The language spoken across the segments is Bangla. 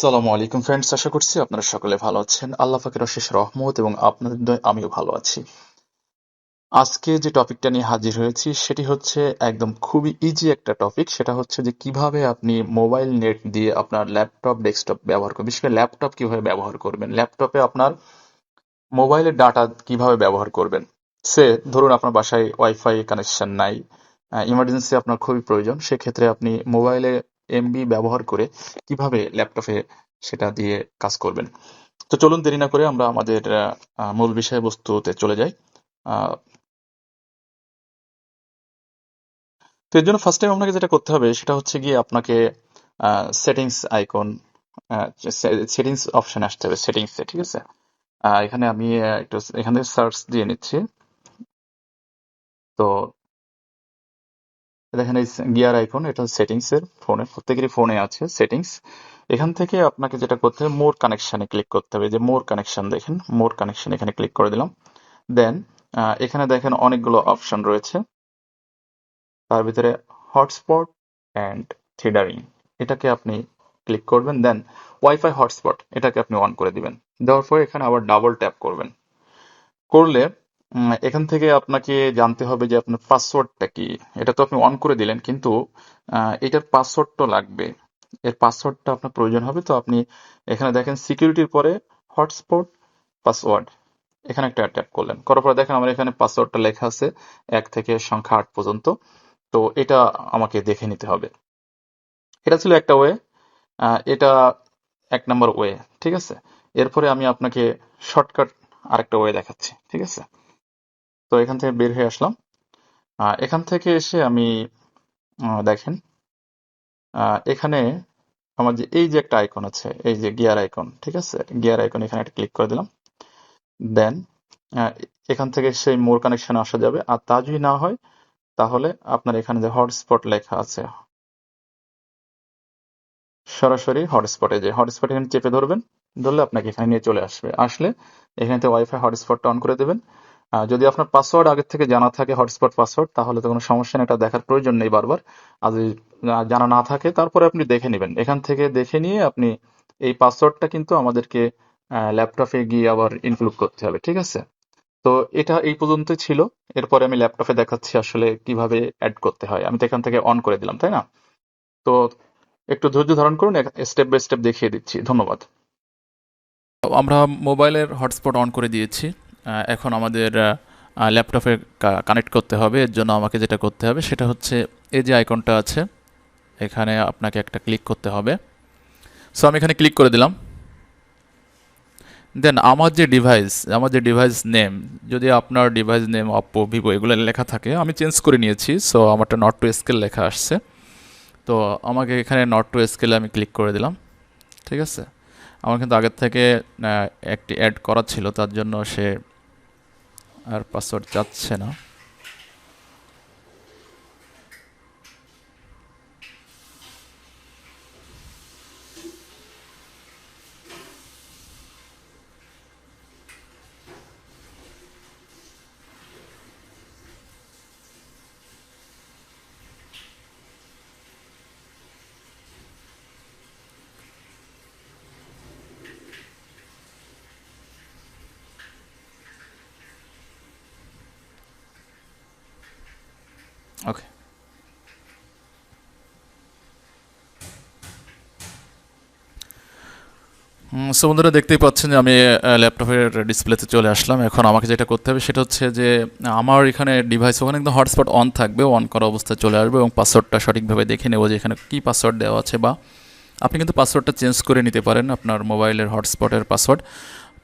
সালামু আলাইকুম ফ্রেন্ডস আশা করছি আপনারা সকলে ভালো আছেন। আল্লাহ পাকের অশেষ রহমত এবং আপনাদের আমিও ভালো আছি। আজকে যে টপিকটা নিয়ে হাজির হয়েছি, সেটি হচ্ছে একদম খুবই ইজি একটা টপিক। সেটা হচ্ছে যে কীভাবে আপনি মোবাইল নেট দিয়ে আপনার ল্যাপটপ, ডেস্কটপ ব্যবহার করবেন। বিশেষ করে ল্যাপটপ কীভাবে ব্যবহার করবেন? ল্যাপটপে আপনার মোবাইলের ডাটা কীভাবে ব্যবহার করবেন? সে ধরুন আপনার বাসায় ওয়াইফাই কানেকশন নাই ইমার্জেন্সি আপনার খুবই প্রয়োজন। সেক্ষেত্রে আপনি মোবাইলে এমবি ব্যবহার করে কীভাবে ল্যাপটপে সেটা দিয়ে কাজ করবেন। তো চলুন দেরি না করে আমরা আমাদের মূল বিষয়বস্তুতে চলে যাই। তো এর জন্য ফার্স্ট টাইম আপনাকে যেটা করতে হবে সেটা হচ্ছে গিয়ে আপনাকে সেটিংস আইকন সেটিংস অপশন আসতে হবে সেটিংস ঠিক আছে? এখানে আমি একটু এখানে সার্চ দিয়ে নিচ্ছি। তো দেখেন এই গিয়ার আইকন এটা সেটিংস এর ফোনে প্রত্যেকেরই ফোনে আছে সেটিংস এখান থেকে আপনাকে যেটা করতে হবে মোর কানেকশানে ক্লিক করতে হবে। যে মোর কানেকশন দেখেন মোর কানেকশন এখানে ক্লিক করে দিলাম। দেন এখানে দেখেন অনেকগুলো অপশন রয়েছে। তার ভিতরে হটস্পট অ্যান্ড থিডারিং এটাকে আপনি ক্লিক করবেন। দেন ওয়াইফাই হটস্পট এটাকে আপনি অন করে দিবেন। দেওয়ার পরে এখানে আবার ডাবল ট্যাপ করবেন। করলে এখান থেকে আপনাকে জানতে হবে যে আপনার পাসওয়ার্ডটা কি। এটা তো আপনি অন করে দিলেন, কিন্তু এটার পাসওয়ার্ডটা লাগবে। এর পাসওয়ার্ডটা আপনার প্রয়োজন হবে, তো আপনি এখানে দেখেন সিকিউরিটির পরে হটস্পট পাসওয়ার্ড এখানে একটা ট্যাপ করলেন। করার পরে দেখেন আমার এখানে পাসওয়ার্ডটা লেখা আছে এক থেকে সংখ্যা আট পর্যন্ত। তো এটা আমাকে দেখে নিতে হবে। এটা ছিল একটা ওয়ে এটা এক নম্বর ওয়ে ঠিক আছে? এরপরে আমি আপনাকে শর্টকাট আরেকটা ওয়ে দেখাচ্ছি, ঠিক আছে? তো এখান থেকে বের হয়ে আসলাম। এখান থেকে এসে আমি দেখেন এখানে আমার যে, এই যে একটা আইকন আছে, এই যে গিয়ার আইকন ঠিক আছে? গিয়ার আইকন এখানে একটা ক্লিক করে দিলাম। দেন এখান থেকে সেই মোর কানেকশন আসা যাবে। আর তা যদি না হয়, তাহলে আপনার এখানে যে হটস্পট লেখা আছে, সরাসরি হটস্পটে যে হটস্পট এখানে চেপে ধরবেন, ধরলে আপনাকে এখানে নিয়ে চলে আসবে। আসলে এখানে ওয়াইফাই হটস্পটটা অন করে দেবেন। যদি আপনার পাসওয়ার্ড আগের থেকে জানা থাকে হটস্পট পাসওয়ার্ড তাহলে তো কোনো সমস্যা নেই, এটা দেখার প্রয়োজন নেই বারবার। আর যদি জানা না থাকে, তারপরে আপনি দেখে নেবেন। এখান থেকে দেখে নিয়ে আপনি এই পাসওয়ার্ডটা কিন্তু আমাদেরকে ল্যাপটপে গিয়ে আবার ইনক্লুড করতে হবে, ঠিক আছে? তো এটা এই পর্যন্তই ছিল। এরপরে আমি ল্যাপটপে দেখাচ্ছি আসলে কীভাবে অ্যাড করতে হয়। আমি তো এখান থেকে অন করে দিলাম, তাই না? তো একটু ধৈর্য ধারণ করুন স্টেপ বাই স্টেপ দেখিয়ে দিচ্ছি। ধন্যবাদ। আমরা মোবাইলের হটস্পট অন করে দিয়েছি। এখন আমাদের ল্যাপটপে কানেক্ট করতে হবে। এর জন্য আমাকে যেটা করতে হবে সেটা হচ্ছে এই যে আইকনটা আছে, এখানে আপনাকে একটা ক্লিক করতে হবে। সো আমি এখানে ক্লিক করে দিলাম। দেন আমার যে ডিভাইস, আমার যে ডিভাইস নেম, যদি আপনার ডিভাইস নেম অপো ভিভো এগুলো লেখা থাকে, আমি চেঞ্জ করে নিয়েছি। সো আমারটা নট টু স্কেল লেখা আসছে। তো, আমাকে এখানে নট টু স্কেলে আমি ক্লিক করে দিলাম। ঠিক আছে? আমার কিন্তু আগের থেকে একটি অ্যাড করা ছিল, তার জন্য সে আর পাসওয়ার্ড যাচ্ছে না। ওকে সো বন্ধুরা দেখতেই পাচ্ছেন যে আমি ল্যাপটপের ডিসপ্লেতে চলে আসলাম। এখন আমাকে যেটা করতে হবে সেটা হচ্ছে যে, আমার এখানে ডিভাইস ওখানে একদম হটস্পট অন থাকবে অন করা অবস্থায় চলে আসবে এবং পাসওয়ার্ডটা সঠিকভাবে দেখে নেব যে এখানে কী পাসওয়ার্ড দেওয়া আছে বা আপনি কিন্তু পাসওয়ার্ডটা চেঞ্জ করে নিতে পারেন আপনার মোবাইলের হটস্পটের পাসওয়ার্ড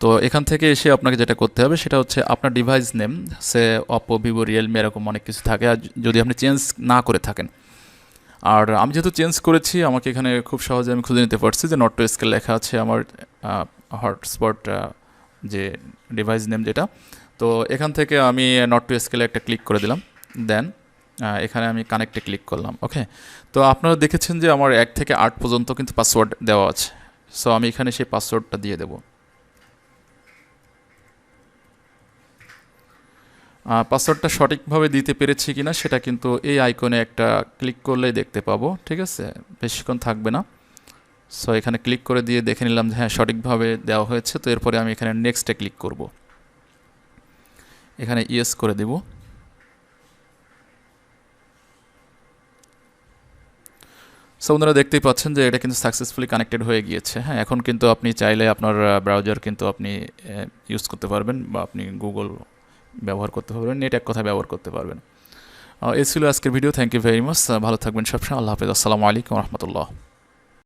তো এখান থেকে এসে আপনাকে যেটা করতে হবে, সেটা হচ্ছে আপনার ডিভাইস নেম সে অপো ভিভো রিয়েলমি এরকম অনেক কিছু থাকে। আর যদি আপনি চেঞ্জ না করে থাকেন। আর আমি যেহেতু চেঞ্জ করেছি, আমাকে এখানে খুব সহজে আমি খুঁজে নিতে পারছি যে নট টু স্কেল লেখা আছে আমার হটস্পট যে ডিভাইস নেম যেটা। তো এখান থেকে আমি নট টু স্কেলে একটা ক্লিক করে দিলাম। দেন এখানে আমি কানেক্টে ক্লিক করলাম ওকে তো আপনারা দেখেছেন যে আমার এক থেকে আট পর্যন্ত কিন্তু পাসওয়ার্ড দেওয়া আছে। সো আমি এখানে সেই পাসওয়ার্ডটা দিয়ে দেবো। পাসওয়ার্ডটা সঠিকভাবে দিতে পেরেছি কিনা সেটা কিন্তু এই আইকনে একটা ক্লিক করলেই দেখতে পাবো, ঠিক আছে? বেশিক্ষণ থাকবে না। সো এখানে ক্লিক করে দিয়ে দেখে নিলাম যে হ্যাঁ সঠিকভাবে দেওয়া হয়েছে, তো এরপরে আমি এখানে নেক্সটে ক্লিক করব। এখানে ইয়েস করে দেব। সো আপনারা দেখতেই পাচ্ছেন যে এটা কিন্তু সাকসেসফুলি কানেক্টেড হয়ে গিয়েছে। হ্যাঁ এখন কিন্তু আপনি চাইলে আপনার ব্রাউজার কিন্তু আপনি ইউজ করতে পারবেন বা আপনি গুগল ব্যবহার করতে পারবেন নেট এক কথা ব্যবহার করতে পারবেন। এ ছিল আজকের video thank you very much ভালো থাকবেন সবসময়, আল্লাহ হাফিজ। আসসালামু আলাইকুম রহমতুল্লাহ।